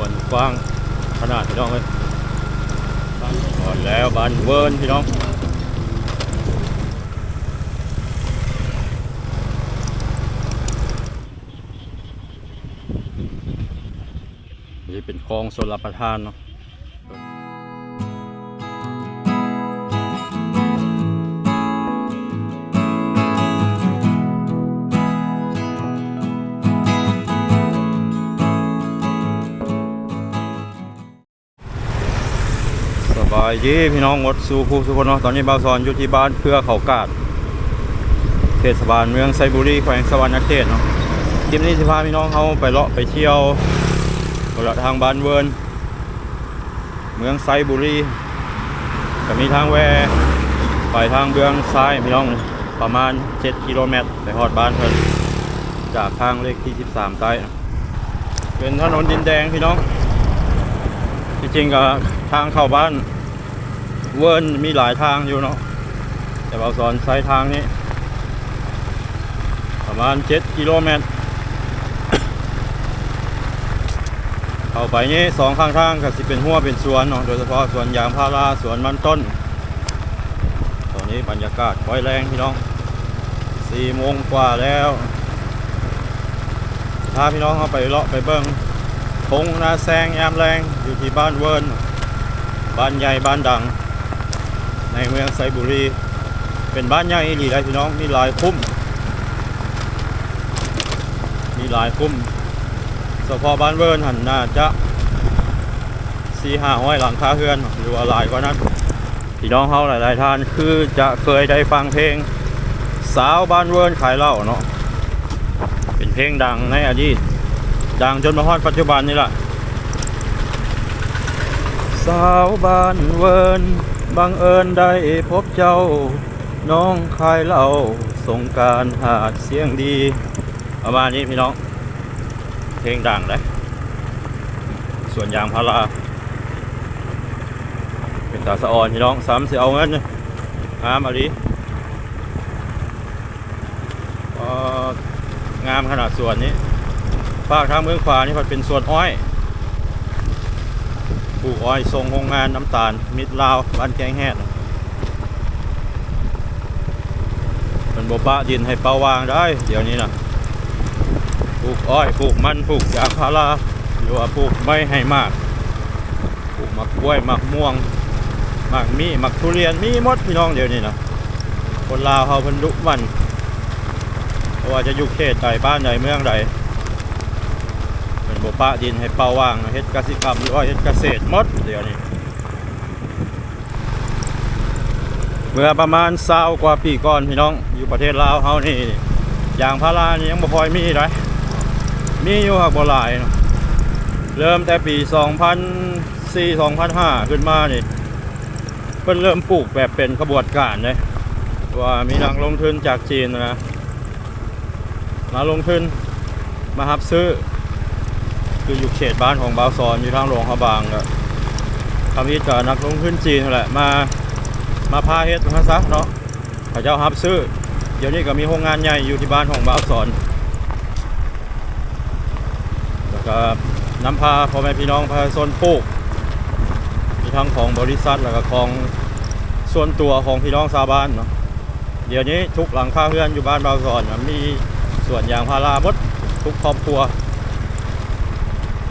วนกว้างขนาดพี่น้องเลยหมดแล้วบานเวิร์นพี่น้องนี่เป็นคลองชนรับประทานเนาะายดีพี่น้องหมดสู่ผู้สุคนเนาะตอนนี้บ่าวสอนอยู่ที่บ้านเพื่อเขากาดเทศบาลเมืองไซบุรีแขวงสวรรณเขตเนาะคลิปนี้สิพาพี่น้องเขาไปเลาะไปเที่ยวตลอดทางบ้านเวิร์นเมืองไซบุรีก็มีทางแวไปทางเบืองซ้ายพี่น้องประมาณ 7 กิโลเมตรไปฮอดบ้านเพิ่นจากทางเลขที่ 13ใต้เนาะเป็นถนนดินแดงพี่น้อง จริงๆก็ทางเข้าบ้าน เวิร์นมีหลายทางอยู่เนาะแต่เราสอนใช้ทางนี้ ประมาณ7กิโลเมตรเข้าไปนี่สองข้างทางก็สิเป็นหัวเป็นสวนเนาะโดยเฉพาะสวนยางพาราสวนมันต้น ตอนนี้บรรยากาศค่อยแรงพี่น้องสี่โมงกว่าแล้วถ้าพี่น้องเขาไปเลาะไปเบิ้งทงนาแซงยามแรงอยู่ที่บ้านเวิร์นบ้านใหญ่บ้านดัง ในเมืองไซบุรี เป็นบ้านใหญ่อีหลีได้พี่น้องมีหลายคุ้ม มีหลายคุ้มเฉพาะบ้านเวิร์นหันน่าจะสี่ห้าห้อยหลังคาเฮือนหรือว่าหลายกว่านั้นพี่น้องเขาหลายๆท่านคือจะเคยได้ฟังเพลงสาวบ้านเวิร์นขายเหล้าเนาะเป็นเพลงดังในอดีตดังจนมาฮอดปัจจุบันนี่แหละสาวบ้านเวิร์น บังเอิญได้พบเจ้า น้องคายเล่าสงการหาดเสียงดีประมาณนี้พี่น้อง เพลงดังเลยส่วนยางพาราเป็นตาสะออนพี่น้องสามสิเอาเงินงามอะไรงามขนาดส่วนนี้ภาคทางเมืองขวานี่มันเป็นส่วนอ้อย ปลูกอ้อยทรงโรงงานน้ำตาล มิดลาวบ้านแกงแฮดเป็นบปะดินให้เปาวางได้ เดี๋ยวนี้นะปลูกอ้อยปลูกมันปลูกยางพาราหรือว่าปลูกไม่ให้มากปลูกมะกล้วยมะม่วงมะมีมะทุเรียนมีหมดพี่น้องเดี๋ยวนี้นะคนลาวเขาเป็นลุกมันเพราว่าจะอยู่เขตใดบ้านใดเมืองใด บปะดินให้เป่าว่างเฮ็ดกสิกรรมหรือว่าเฮ็ดเกษตรหมดเดี๋ยวนี้เมื่อประมาณ20กว่าปีก่อนพี่น้องอยู่ประเทศลาวเฮานี่ยางพารานี่ยังบ่ค่อยมีเลยมีอยู่ครับบ่หลายเริ่มแต่ปี 2004 2005 ขึ้นมานี่เพิ่นเริ่มปลูกแบบเป็นขบวนการเลยว่ามีนักลงทุนจากจีนนะมาลงทุนมารับซื้อ คืออยู่เขตบ้านของบาวซอนอยู่ทางหลวงพระบางก็ทำนี้กับนักลงทุนจีนแหละมามาพาเฮ็ดมาซะเนาะเขาเจ้าฮับซื้อ เดี๋ยวนี้ก็มีโรงงานใหญ่อยู่ที่บ้านของบาวซอนแล้วก็นำพาพ่อแม่พี่น้องประชาชนปลูกมีทั้งของบริษัทแล้วก็ของส่วนตัวของพี่น้องชาวบ้านเนาะเดี๋ยวนี้ทุกหลังคาเรือนอยู่บ้านบาวซอนมีสวนยางพาราหมดทุกครอบครัว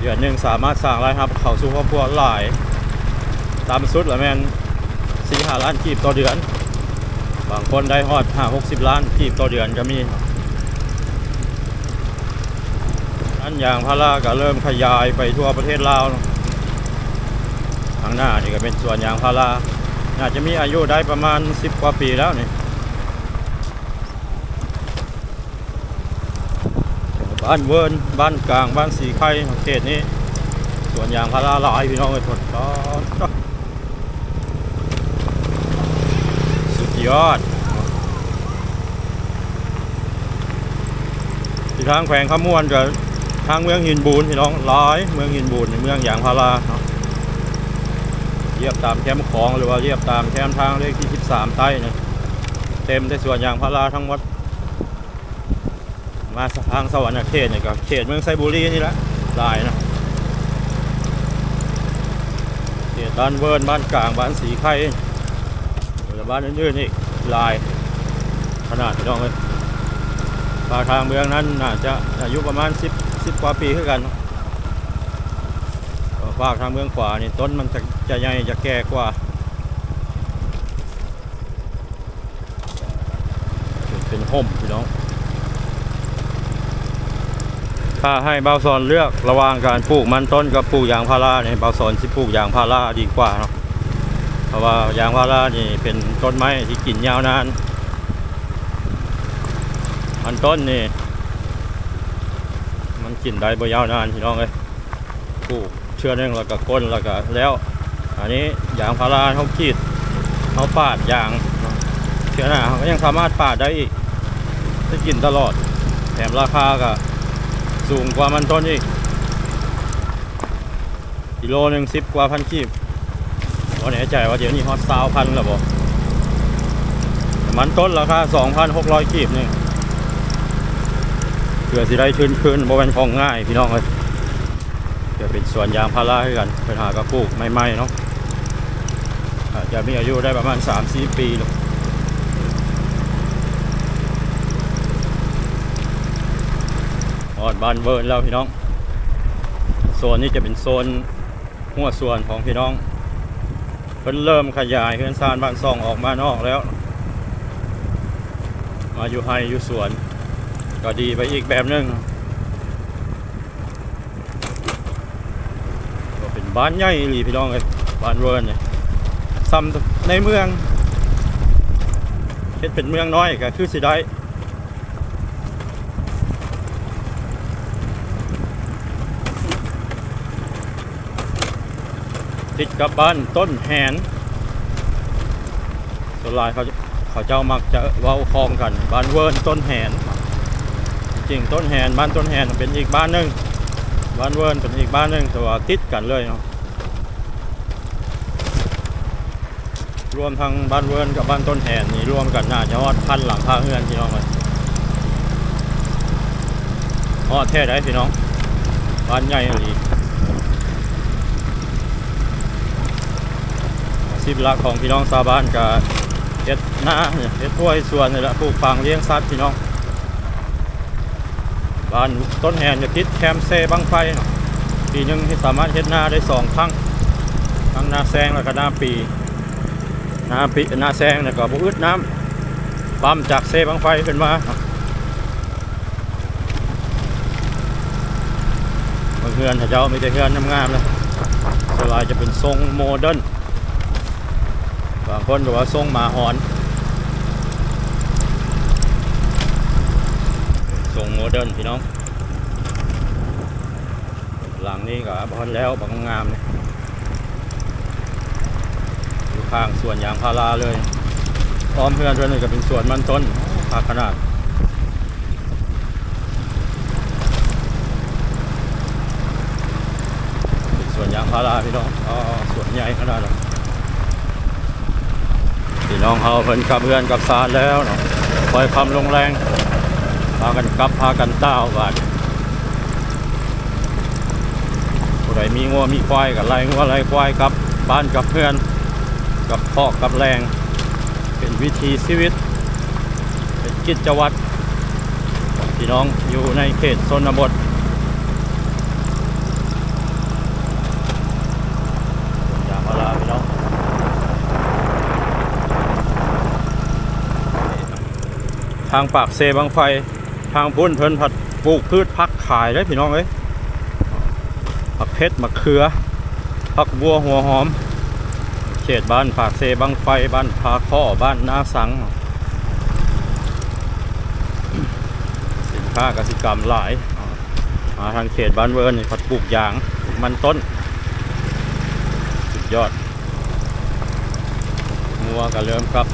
ดือนหนึ่งสามารถสร้างรายรับ เขาสู่ครอบครัวหลาย ตามสุดละแมนสี่ห้าล้านกีบต่อเดือน บางคนได้ฮอดห้าหกสิบล้านกีบต่อเดือนก็มีอันอย่างพาราก็เริ่มขยายไปทั่วประเทศลาวทางหน้านี่ก็เป็นสวนยางพาราน่าจะมีอายุได้ประมาณสิบกว่าปีแล้วนี่ บ้านเวิร์นบ้านกลาง บ้านสีไข่เขตนี้สวนยางพาราหลายพี่น้องเลยทนก็สุดยอดที่ทางแขวงขมวนกับทางเมืองหินบูนพี่น้องหลายเมืองหินบูนในเมืองยางพาราเนาะเยียบตามแคมป์ของหรือว่าเยียบตามแคมป์ทางเลขที่ 13 ใต้เนี่ยเต็มได้สวนยางพาราทั้งหมด มาทางสวรรค์เขตเนี่ยก็เขตเมืองไซบุรีนี่แหละลายนะบ้านเวิร์นบ้านกลางบ้านสีไข่หรือบ้านอื่นๆนี่ลาย ขนาดพี่น้องเลยปาทางเมืองนั้นน่าจะอายุประมาณ 10 10กว่าปีขึ้นกันปากทางเมืองขวานี่ต้นมันจะจะใหญ่จะแก่กว่าเป็นห่มพี่น้อง ถ้าให้เบาสอนเลือกระหว่างการปลูกมันต้นกับปลูกยางพาราเนี่ยเบาสอนที่ปลูกยางพาราดีกว่าเนาะเพราะว่ายางพารานี่เป็นต้นไม้ที่กินยาวนานมันต้นนี่มันกินได้บ่ยาวนานพี่น้องเลยปลูกเชื่อหนึงแล้วก็ก้นแล้วก็แล้ว อันนี้ยางพาราเขากรีดเขาปาดยางเชื่อหน้าเขาก็ยังสามารถปาดได้อีกได้กินตลอดแถมราคาก็ สูงกว่ามันต้นอีกกิโลหนึ่งสิบกว่าพันกีบวันนี้ใจว่าเดี๋ยวนี้ฮอตซาวพันแล้วบ่แต่มันต้นราคาสองพันหกร้อยกีบนี่เพื่อสิได้ชื้นคืนบ่เป็นของง่ายพี่น้องเลยเดี๋ยวเป็นสวนยางพาราให้กันเป็นหากระปลูกใหม่ๆเนาะอาจจะมีอายุได้ประมาณ3-4ปีหรอก ออดบ้านเวิร์นแล้วพี่น้อง โซนนี้จะเป็นโซนหัวส่วนของพี่น้องเพิ่นเริ่มขยายเพื่อนซานบ้านซองออกมานอกแล้ว มาอยู่ไฮอยู่สวน ก็ดีไปอีกแบบนึงก็เป็นบ้านใหญ่หลีพี่น้องเลยบ้านเวิร์นเนี่ยซ้ำในเมืองเฮ็ดเป็นเมืองน้อยก็คือสิได้ ติดกับบ้านต้นแหนส่วนลายเขาเขาเจ้ามักจะเว้าคลองกัน บ้านเวิร์นต้นแหนจริงต้นแหนบ้านต้นแหนเป็นอีกบ้านหนึ่งบ้านเวิร์นเป็นอีกบ้านหนึ่งแต่ว่าติดกันเลยเนาะรวมทั้งบ้านเวิร์นกับบ้านต้นแหนนี่รวมกันน่าจะฮอดพันหลังคาเฮือนพี่น้องเลยฮอดแท้ได้พี่น้องบ้านใหญ่เลย อา ชีพลักของพี่น้องชาวบ้านก็เฮ็ดหน้าเนี่ยเฮ็ดถ้วยส่วนนี่แหละปลูกฝังเลี้ยงสัตว์พี่น้อง บ้านต้นแหนจะติดแคมเซบังไฟปีหนึงที่สามารถเฮ็ดหน้าได้สองครั้งทั้งหน้าแซงแล้วก็หน้าปีหน้าปีหน้าแซงเนี่ยก็บ่อึดน้ำปั๊มจากเซบังไฟขึ้นมาบางเฮือนเขาเจ้ามีแต่เฮือนงามๆเลยส่วนใหญ่จะเป็นทรงโมเดิร์น บางคนบอกว่าทรงหมาหอนทรงโมเดิร์นพี่น้อง หลังนี้ก็บอนแล้วบางงามเนี่ยอยู่ข้างสวนยางพาราเลยอ้อมเพื่อนเพื่อนก็เป็นสวนมันต้นพาขนาดสวนยางพาราพี่น้องอ๋อสวนใหญ่ขนาดนั้น พี่น้องเขาเพิ่นกับเพื่อนกับซาแล้วเนาะคอยความลงแรงพากันกลับพากันต้าวบาดผู้ใดมีงัวมีควายกับไรงัวไรควายกับบ้านกับเพื่อน กับพ่อกับแรง เป็นวิถีชีวิต เป็นกิจวัตรพี่น้องอยู่ในเขตชนบทยางพาราพี่น้อง ทางปากเซบางไฟ ทางพุ่นเพิ่นผัดปลูกพืชพักขายได้พี่น้องเอ้ยผักเพชรมะเขือผักบัวหัวหอม เขตบ้านปากเซบางไฟบ้านพาข้อบ้านนาสัง สินค้ากสิกรรมหลายมาทางเขตบ้านเวิร์นผัดปลูกยางมันต้น สุดยอดงัวก็เริ่มครับ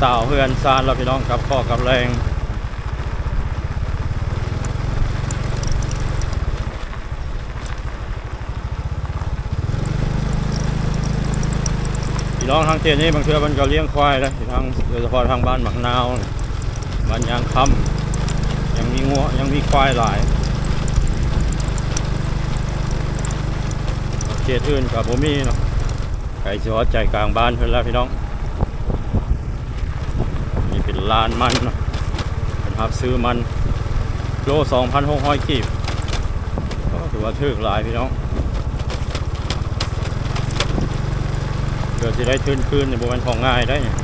เต่าเพื่อนซานเราพี่น้องกับข้อกับแรงพี่น้องทางเขตนี้บางเทือมันก็เลี้ยงควายนะทางโดยเฉพาะทางบ้านหมักนาวบ้านยางคำยังมีงัวยังมีควายหลายเขตอื่นกับผมมีเนาะไก่ชอดใจกลางบ้านเพื่อนแล้วพี่น้อง ลานมันนะเป็นรับซื้อมันโลสองพันหกร้อยกีบก็ถือว่าถึกหลายพี่น้องเกิดจะได้ทืนคืนในบุมันของง่ายได้เนี่ย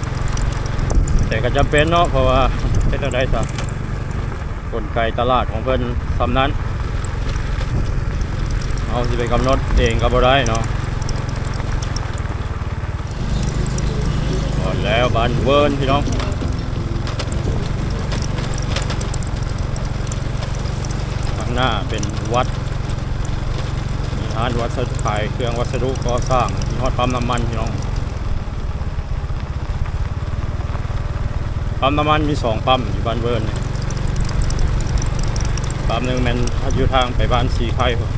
แต่ก็จำเป็นเนาะเพราะว่าเป็นอะไรสักกลไกตลาดของเพิ่นสำนั้น เอาสิไปกำหนดเองก็บ่ได้เนาะก่อนแล้วบ้านเวิร์นพี่น้อง ข้าง หน้าเป็นวัด มีร้านวัสดุขายเครื่องวัสดุก่อสร้างมีฮอดปั๊มน้ำมันพี่น้องปั๊มน้ำมันมีสองปั๊มอยู่บ้านเวิร์นเนี่ยปั๊มหนึ่งแมันอยู่ทางไปบ้านสีไข่พุ่น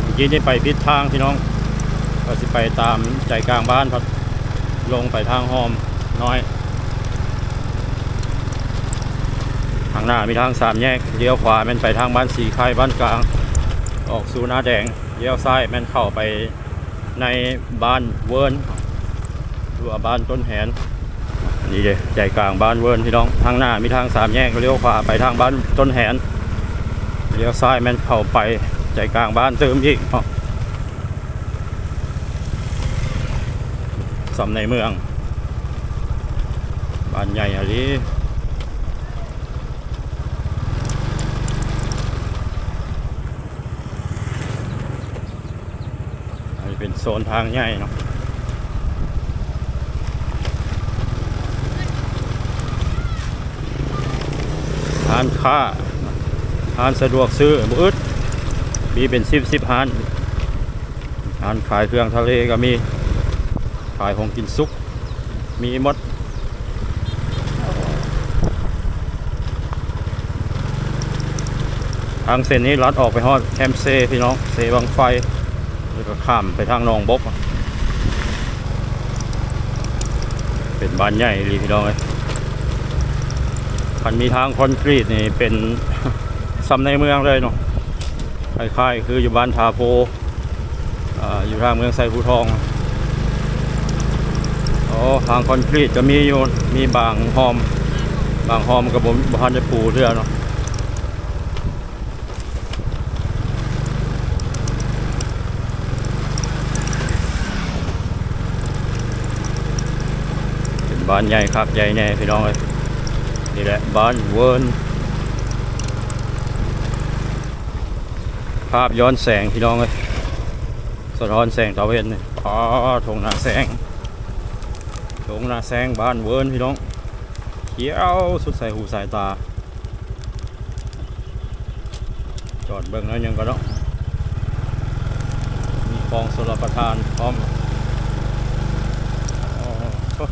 เมื่อกี้นี่ไปพิษทางพี่น้องก็สิไปตามใจกลางบ้านพัดลงไปทางหอมน้อย ทางหน้ามีทางสามแยกเลี้ยวขวาแมันไปทางบ้านสีไข่บ้านกลาง ออกสู่หน้าแดงเลี้ยวซ้ายแมันเข้าไปในบ้านเวิร์นหรือว่าบ้านต้นแหนนี่เลยใจกลางบ้านเวิร์นพี่น้องทางหน้ามีทางสามแยกเลี้ยวขวาไปทางบ้านต้นแหนเลี้ยวซ้ายแมันเข้าไปใจกลางบ้านเติมอีกสำในเมือง บ้านใหญ่อะไรอันนี้เป็น โซนทางใหญ่เนาะร้านค้าร้านสะดวกซื้อบุอึดมีเป็นสิบสิบร้านร้านขายเครื่องทะเลก็มี ขายของกินซุก มีมดทางเส้นนี้ลัดออกไปฮอดแคมเซพี่น้องเซบางไฟ แล้วก็ข้ามไปทางนองบกเป็นบ้านใหญ่เลยพี่น้องเลยมันมีทางคอนกรีตนี่เป็นซ้ำในเมืองเลยเนาะคล้ายๆคืออยู่บ้านทาโพอ่าอยู่ทางเมืองไซภูทองอ๋อทางคอนกรีตจะมีอยู่มีบางหอม บางหอมกับผมบ้านจะปูเรือเนาะ บ้านใหญ่ครับใหญ่แน่พี่น้องเลยนี่แหละบ้านเวิร์นภาพย้อนแสงพี่น้องเลยสะท้อนแสงตะเวนนี่อ๋อทงนาแสงทงนาแสงบ้านเวิร์นพี่น้องเขียวสุดใส่หูสายตา จอดเบิ่งแล้วยังก็เนาะมีคลองสลประทานพร้อมอ๋อโถ่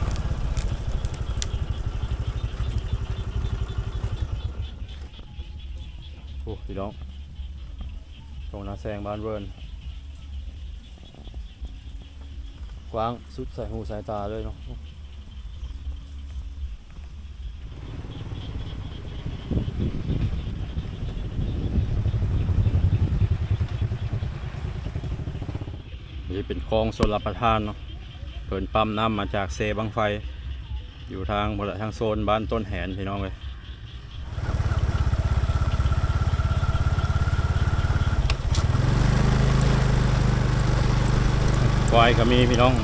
โอ้พี่น้องตรงนา แซงบ้านเวิร์นกว้างสุดใส่หูสายตาเลยเนาะนี่เป็นคลองชลประทานเนาะเปิดปั๊มน้ำมาจากเซบังไฟ อยู่ทางบริทางโซนบ้านต้นแหนพี่น้องเลย ควายก็มีพี่น้อง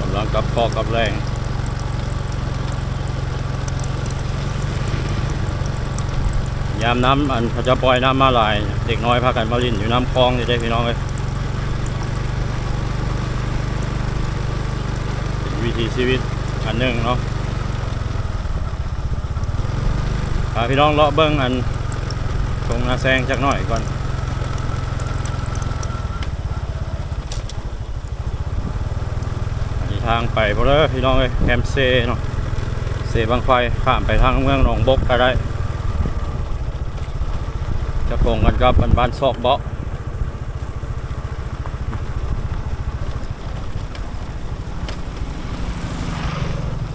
กำลังกับข้อกับแรงยามน้ำอันเขาจะปล่อยน้ำมาหลาย เด็กน้อยพากันมาลินอยู่น้ำคลองนี่ได้พี่น้องเลยเป็นวิถีชีวิตอันหนึ่งเนาะพาพี่น้องเลาะเบิ้งอันตรงนาแซงจักหน่อยก่อน ทางไปบ่เลยพี่น้องเอ้ยแฮมเซเนาะเซบังไฟข้ามไปทางเมืองหนองบกก็ได้ จะตรงกันครับบ้านบ้านซอกเบาะ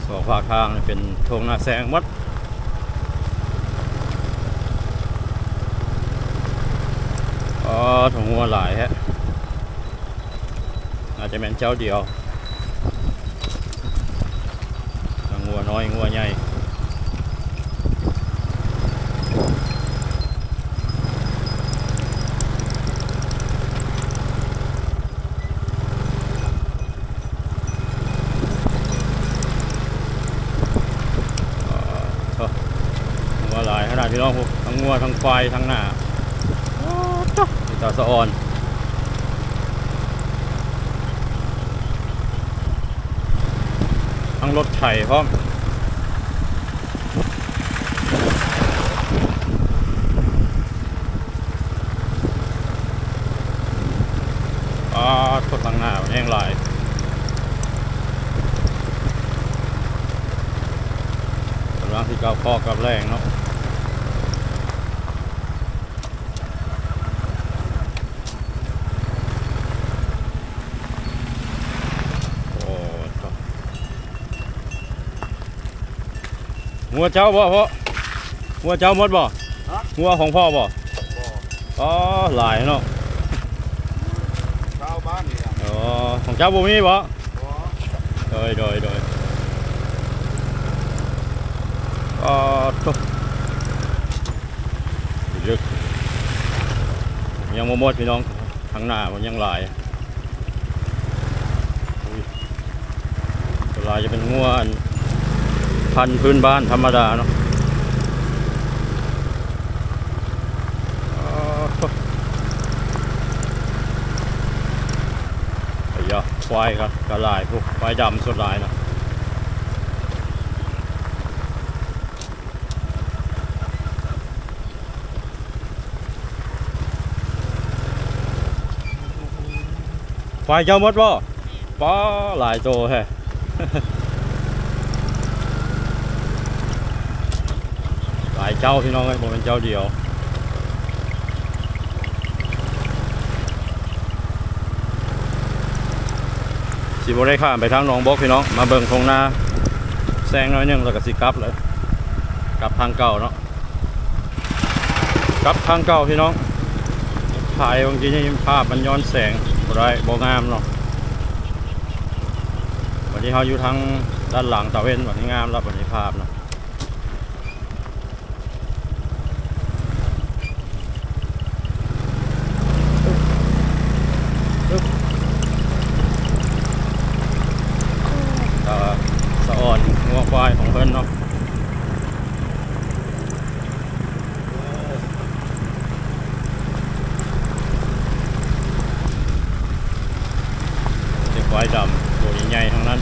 สอกฝากทางเป็นทงหน้าแสงมัดอ๋อถงหัวหลายฮะอาจจะเป็นเจ้าเดียว น้อยงัวใหญ่งัวหลายขนาดพี่น้องพวกทั้งงัวทั้งควายทั้งหน้ามีตาสะอ่อนทั้งรถไถพร้อมอ่าทดทางหน้าแห้งหลาย กำลัง ที่เก้าข้อกับแรงเนาะโอ้จ้ะงัวเจ้าบ่พ่องัวเจ้าหมดบ่ฮะงัวของพ่อบ่บ่อ๋อหลายเนาะชาวบ้านนี่อะอ๋อของเจ้าบ่มีบ่บ่โดยโดยโดย อ๋อทุกยึกยังบ่หมดพี่น้องข้างหน้ามันยังหลายอุ้ยส่วลายจะเป็นงัวนพันพื้นบ้านธรรมดาเนาะไอ้ยควายครับกระลายพวกควายดำส่วนหลายเนาะ ควาเจ้ามดบ่ป้าหลายโตแฮะหลายเจ้าพี่น้องไอ้ยผมเป็นเจ้าเดียวสิบได้ข้ามไปทางหนองบกพี่น้องมาเบิ่งทงนาแซงน้อยนึงแล้วก็สิกลับเลยกลับทางเก่าเนาะกลับทางเก่าพี่น้องถ่ายบางทีนี่ภาพมันย้อนแสง ได้บ่งามเนาะวันนี้เขาอยู่ทั้งด้านหลังตะเวนวันนี้งามแล้ววันนี้ภาพเนาะก็สะอ่อนงัวควายของเพิ่นเนาะ เด็ก ควายดำตัวใหญ่ๆทั้งนั้น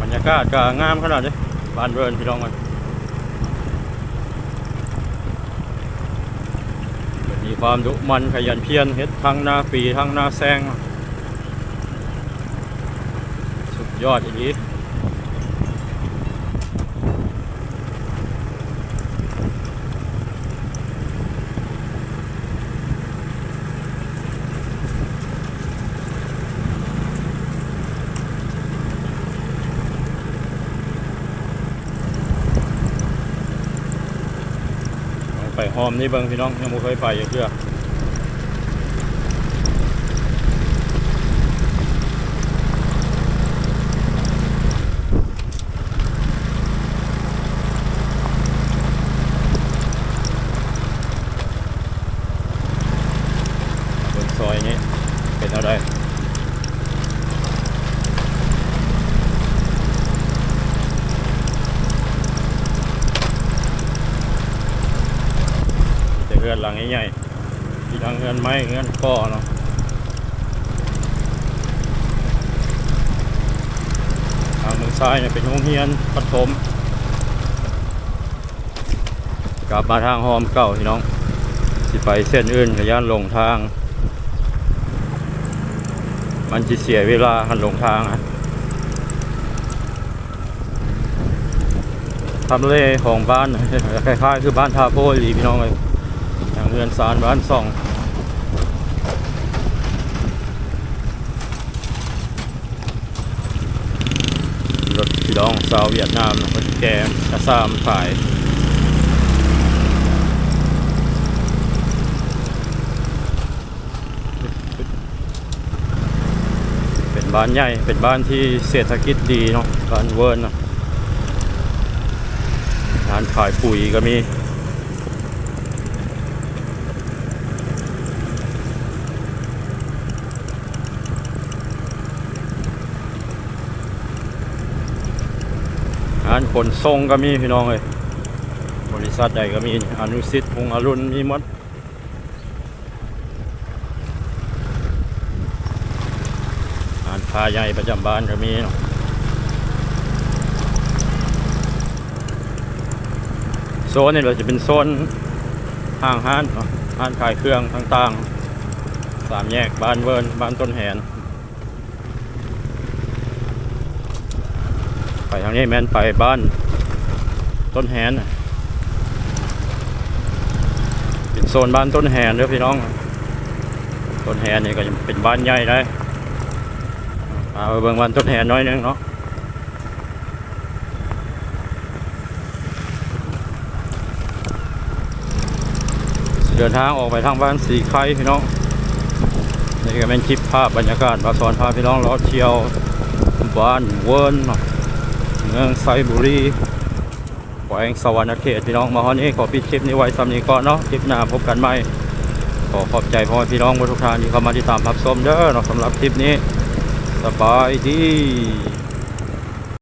บรรยากาศก็งามขนาดนี้ บ้านเรือนพี่น้องมันมีความดุมันขยันเพียรเฮ็ดทั้งหน้าปีทั้งหน้าแซง สุดยอดอย่างนี้ปห อมนี่เบิ่งพี่น้องยังไม่เคยไปอย่าเชื่อเบิ่งซอยนี้เป็นอะไร แต่เฮือนหลัง ใหญ่ที่ทางเฮือนไม้เฮือนก่อเนาะทางมือซ้ายเนี่ยเป็นโรงเรียนปฐมกลับมาทางหอมเก่าพี่น้องสิไปเส้นอื่นกับย่านลงทาง มันจะเสียเวลาหันหลงทางอะทำเลของบ้านคล้ายๆคือบ้านทาโพลีพี่น้องเลย อย่างเรือนซานบ้านซ่องรถพี่น้องสาวเวียดนามรถแกมกระซามขายเป็นบ้านใหญ่ เป็นบ้านที่เศรษฐกิจดีเนาะบ้านเวิร์นเนาะร้านขายปุ๋ยก็มี งา นขนส่งก็มีพี่น้องเลยบริษัทใหญ่ก็มีอนุสิทธิ์พงษ์อรุณมีมดงานพาใหญ่ประจำบ้านก็มีเนาะโซนนี่เราจะเป็นโซนห้างห้านห้านขายเครื่องต่างๆสามแยกบ้านเวิร์นบ้านต้นแหน ไปทางนี้แมนไปบ้าน ต้นแหนเป็นโซนบ้านต้นแหนเด้อพี่น้อง ต้นแหนนี่ก็จะเป็นบ้านใหญ่ได้เอาเบิ่งบ้านต้นแหนน้อยนึงเนาะเดินทางออกไปทางบ้านสีไข่พี่น้องนี่ก็เป็นคลิปภาพบรรยากาศมาสอนพาพี่น้องเลาะเที่ยวบ้านเวิร์นเนาะ เมืองไซบุรีแขวงสวรรณเขตพี่น้องมาฮอนนี้ขอปิดคลิปนี้ไว้สำนีก่อนเนาะคลิปหน้าพบกันใหม่ขอขอบใจพ่อพี่น้องทุกท่านที่เข้ามาติดตามรับชมเด้อเนาะสำหรับคลิปนี้สบายดี